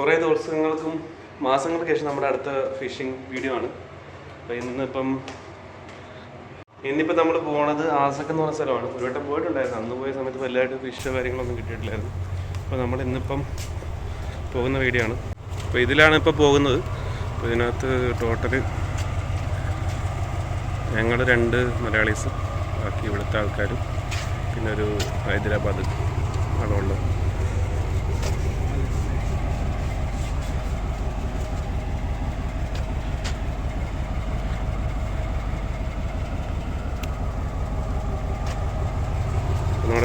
കുറേ ദിവസങ്ങൾക്കും മാസങ്ങൾക്ക് ശേഷം നമ്മുടെ അടുത്ത ഫിഷിംഗ് വീഡിയോ ആണ്. അപ്പോൾ ഇന്നിപ്പം ഇന്നിപ്പോൾ നമ്മൾ പോണത് ആസക്ക് എന്ന് പറഞ്ഞ സ്ഥലമാണ്. ഒരു വട്ടം പോയിട്ടുണ്ടായിരുന്നു. അന്ന് പോയ സമയത്ത് വലുതായിട്ട് ഫിഷോ കാര്യങ്ങളൊന്നും കിട്ടിയിട്ടില്ലായിരുന്നു. അപ്പോൾ നമ്മൾ ഇന്നിപ്പം പോകുന്ന വീഡിയോ ആണ്. അപ്പോൾ ഇതിലാണ് ഇപ്പോൾ പോകുന്നത്. അപ്പോൾ ഇതിനകത്ത് ടോട്ടൽ ഞങ്ങൾ രണ്ട് മലയാളീസും ബാക്കി ഇവിടുത്തെ ആൾക്കാരും പിന്നെ ഒരു ഹൈദരാബാദ് ആണുള്ളത്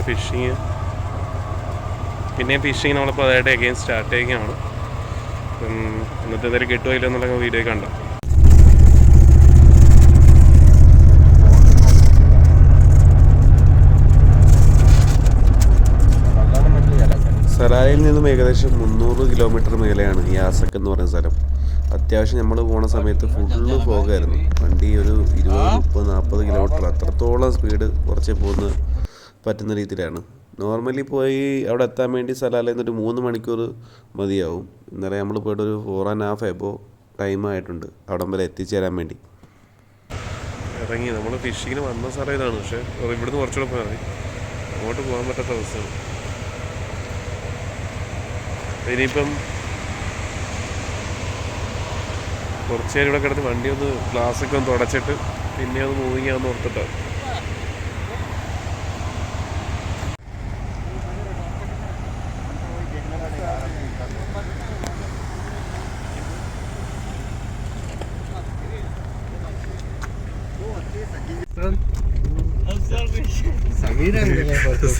ഫിഷിങ് പിന്നെയും ഫിഷിങ് നമ്മളിപ്പോൾ അതായിട്ട് അഗെയിൻ സ്റ്റാർട്ട് ചെയ്യുകയാണ്. ഇന്നത്തെ എന്തെങ്കിലും കിട്ടുമോ ഇല്ലയോ എന്നുള്ള വീഡിയോ കണ്ടോ? സലായിൽ നിന്നും ഏകദേശം മുന്നൂറ് കിലോമീറ്റർ മേലെയാണ് ഈ ആസക്ക് എന്ന് പറയുന്ന സ്ഥലം. അത്യാവശ്യം നമ്മൾ പോണ സമയത്ത് ഫുള്ള് പോകായിരുന്നു. വണ്ടി ഒരു ഇരുപത് മുപ്പത് നാൽപ്പത് കിലോമീറ്റർ അത്രത്തോളം സ്പീഡ് കുറച്ച് പോകുന്ന പറ്റുന്ന രീതിയിലാണ്. നോർമലി പോയി അവിടെ എത്താൻ വേണ്ടി സ്ഥലമല്ല നിന്നൊരു മൂന്ന് മണിക്കൂർ മതിയാവും. ഇന്നലെ നമ്മൾ പോയിട്ട് ഒരു ഫോർ ആൻഡ് ഹാഫ് ആയപ്പോൾ ടൈം ആയിട്ടുണ്ട്. അവിടം വരെ എത്തിച്ചേരാൻ വേണ്ടി. ഇറങ്ങി. നമ്മൾ ഫിഷിങ്ങിന് വന്ന സ്ഥലം ഇതാണ്. പക്ഷേ ഇവിടുന്ന് കുറച്ചുകൂടെ പോയാൽ മതി. അങ്ങോട്ട് പോകാൻ പറ്റാത്ത അവസ്ഥയാണ്. ഇനിയിപ്പം കുറച്ച് നേരം ഇവിടെ കിടന്ന് വണ്ടി ഒന്ന് ഗ്ലാസ്സൊക്കെ ഒന്ന് തുടച്ചിട്ട് പിന്നെ ഒന്ന് മൂവിങ് ഓർത്തിട്ടാണ്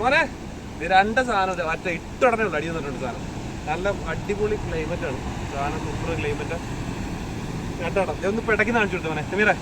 മോനെ രണ്ട് സാധനം. മറ്റേ ഇട്ടുടനെ ഉള്ളു അടി വന്നിട്ടുണ്ട് സാധനം. നല്ല അടിപൊളി ക്ലൈമറ്റ് ആണ്. സാധനം സൂപ്പർ ക്ലൈമറ്റ് കേട്ടോ ഒന്ന് ഇടയ്ക്ക് കാണിച്ചു കൊടുത്തു മോനെ. സമീറേ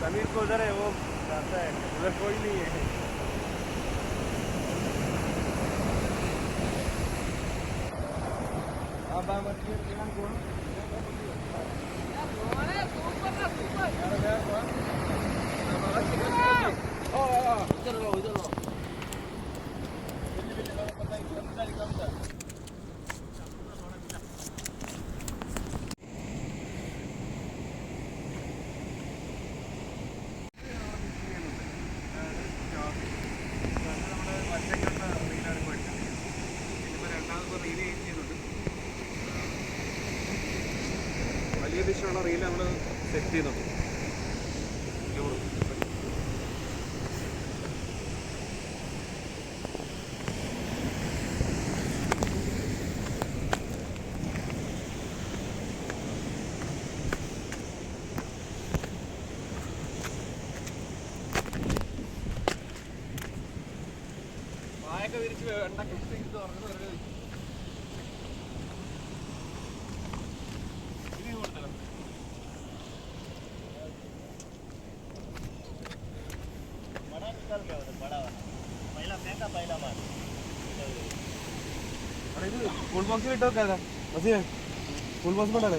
समीर को उधर है वो जाता है उधर कोई नहीं है आप मत कौन വലിയ ദിശയുള്ള റീൽ നമ്മൾ സെറ്റ് ചെയ്യുന്നുണ്ട് बड़ा निकल गया उधर बड़ा वाला पहला फेंका पहला मार ഫുൾ ബോക്സ് ഇട്ടോ കേൾക്കാം മസിയെ ഫുൾ ബോക്സ് വേണ്ടേ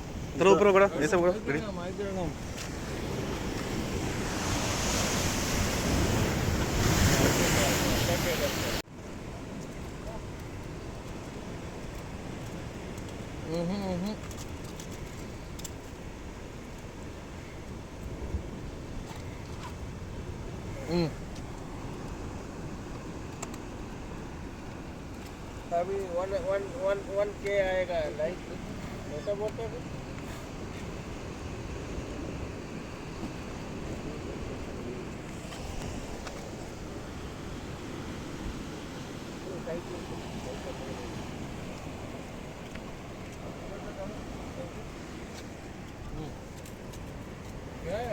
चलो ऊपर बड़ा जैसे बड़ा अभी वन वन वन वन के आएगा लाइक ऐसा बोलते हैं?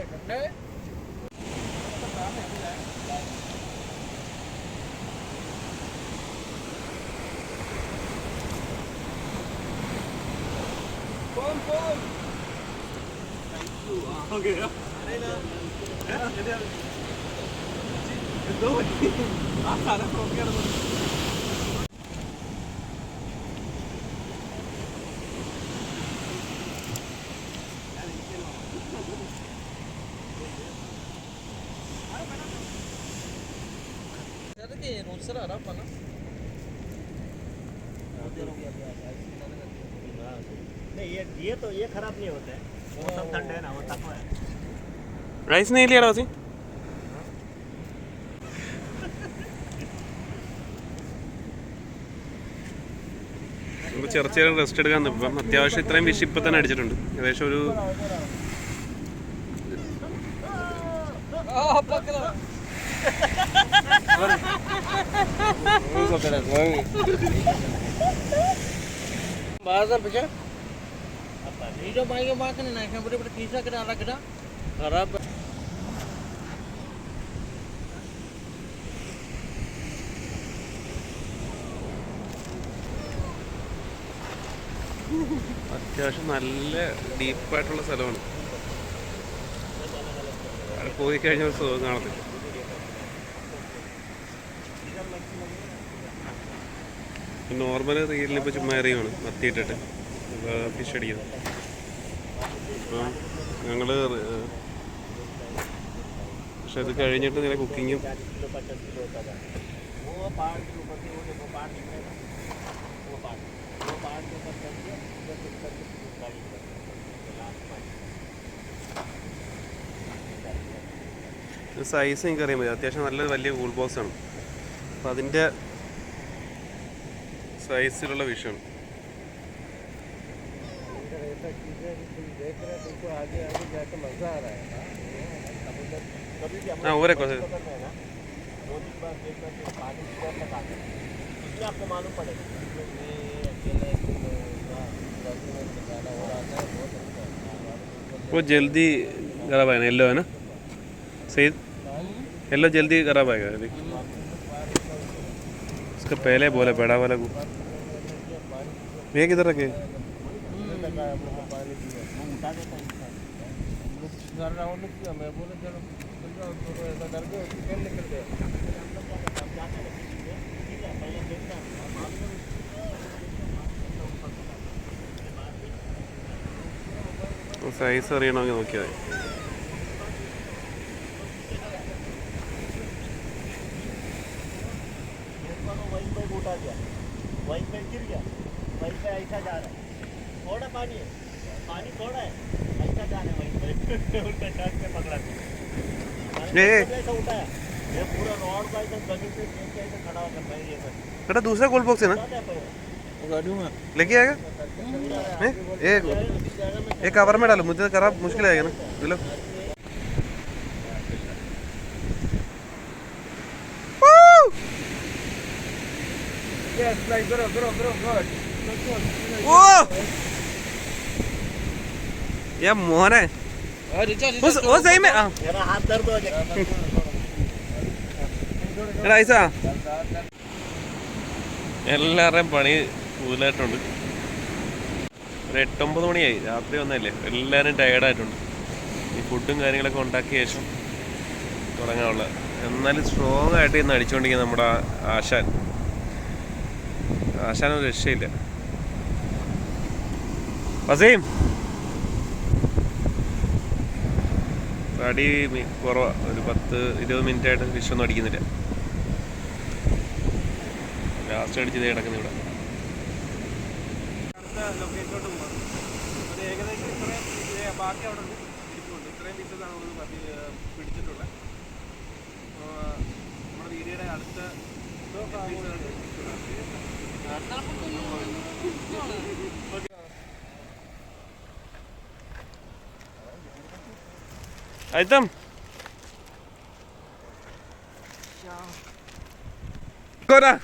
പറഞ്ഞിട്ടുണ്ട് എന്തോ ആ സാധനം നോക്കിയാണ് ते रोजचं राहा पण नहीं ये ये तो ये खराब नहीं होता। है मौसम ठंड है ना वो तकवा है। राइस नहीं लिया राजी? ചെറുച്ചേരം റെസ്റ്റ് എടുക്കാൻ ഇപ്പം അത്യാവശ്യം ഇത്രയും വിഷ് ഇപ്പം തന്നെ അടിച്ചിട്ടുണ്ട്. ഏകദേശം ഒരു ആ പക്കല. Vamos a ver las nueve. ¿Vas a dar picha? അത്യാവശ്യം നല്ല ഡീപ്പായിട്ടുള്ള സ്ഥലമാണ് പോയി കഴിഞ്ഞ ഒരു സുഖം കാണത്തില്ല നോർമൽ റീലിൽ ഇപ്പോൾ ചുമ്മാ എറിയാണ് മത്തിയിട്ടിട്ട് ഫിഷ് അടിക്കുന്നത് അപ്പം ഞങ്ങൾ പക്ഷെ അത് കഴിഞ്ഞിട്ട് നില കുക്കിങ്ങും സൈസ് എനിക്കറിയാൻ പറ്റും അത്യാവശ്യം നല്ല വലിയ കൂൾ ബോക്സാണ് അപ്പോൾ അതിന്റെ സൈസിലുള്ള വിഷമാണ് ऐसा चीज़ें तुम देख रहे हो तुमको आगे आगे जाकर मज़ा आ रहा है ना समुद्र कभी भी हम ആ ഊരെ കുറച്ച് लोग करते हैं ना दो दिन बाद देखना कि पानी पूरा तक आता है उसमें आपको मालूम पड़ेगा कि ये अकेले गर्मी में ज़्यादा हो रहा है बहुत अच्छा है वो जल्दी खराब आएगा येलो है ना सही येलो जल्दी खराब आएगा अभी इसका पहले बोला बड़ा वाला को ये किधर रखे पानी पियो वो उठा थोड़ा पानी है। पानी थोड़ा है। वहीं उल्टा शर्ट पे पकड़ा। तो। उठाया ये पूरा रॉड का एकदम ज़मीन पे देख के ऐसे खड़ा होकर मैं ये कर बेटा दूसरा गोल बॉक्स है ना? लेके आएगा? ए, ये ये कवर में डालो मुझे खराब मुश्किल आएगा ना। लो Yes, like bro, bro, bro, good. या मोहन है वो वो सही में हाँ मेरा हाथ दर्द हो जाएगा എടാ ഐസ എല്ലാവരുടെയും പണി കൂടുതലായിട്ടുണ്ട് ഒരു എട്ടൊമ്പത് മണിയായി രാത്രി വന്നല്ലേ എല്ലാവരും ടയേർഡായിട്ടുണ്ട് ഈ ഫുഡും കാര്യങ്ങളൊക്കെ ഉണ്ടാക്കിയ ശേഷം തുടങ്ങാനുള്ള എന്നാലും സ്ട്രോങ് ആയിട്ട് ഇന്ന് അടിച്ചുകൊണ്ടിരിക്കുന്ന നമ്മുടെ ആ- ആശാൻ ആശാനൊരു രക്ഷയില്ല വസീം അടി കുറവാണ് കുറവാ ഒരു പത്ത് ഇരുപത് മിനിറ്റ് ആയിട്ട് ഫിഷ് ഒന്നും അടിക്കുന്നില്ല ലാസ്റ്റ് അടിച്ചത് കിടക്കുന്നു ഇവിടെ ബാക്കി അവിടെ ഇത്രയും നമ്മൾ പതി പിടിച്ചിട്ടുള്ളത് അപ്പോൾ നമ്മുടെ വീഡിയോയുടെ അടുത്ത Айтем. Кора!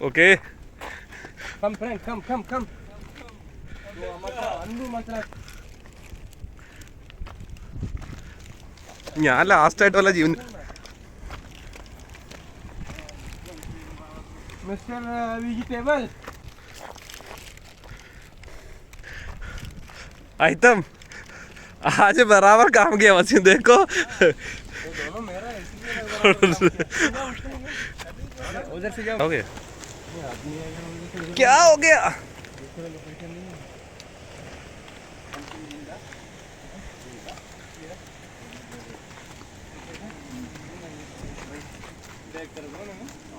Okay come friend come come come ഞാൻ ലാസ്റ്റ് ആയിട്ട് വല്ല ജീവൻ Mr. Vegetable. आइटम आज बराबर काम किया मसीन देखो उधर से क्या हो गया क्या हो गया देख कर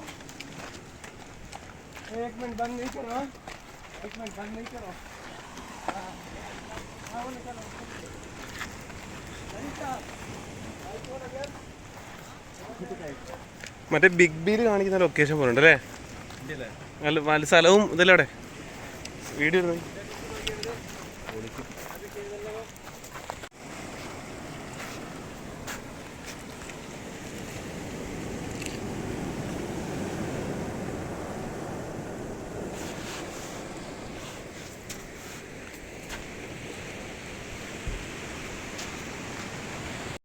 एक मिनट बंद नहीं करो हाँ? एक मिनट बंद नहीं करो हाँ, हाँ, वो निकालो। മറ്റേ ബിഗ് ബിയിൽ കാണിക്കുന്ന ലൊക്കേഷൻ പോലുണ്ട് അല്ലേ നല്ല നല്ല സ്ഥലവും ഇതല്ലേ അവിടെ വീഡിയോ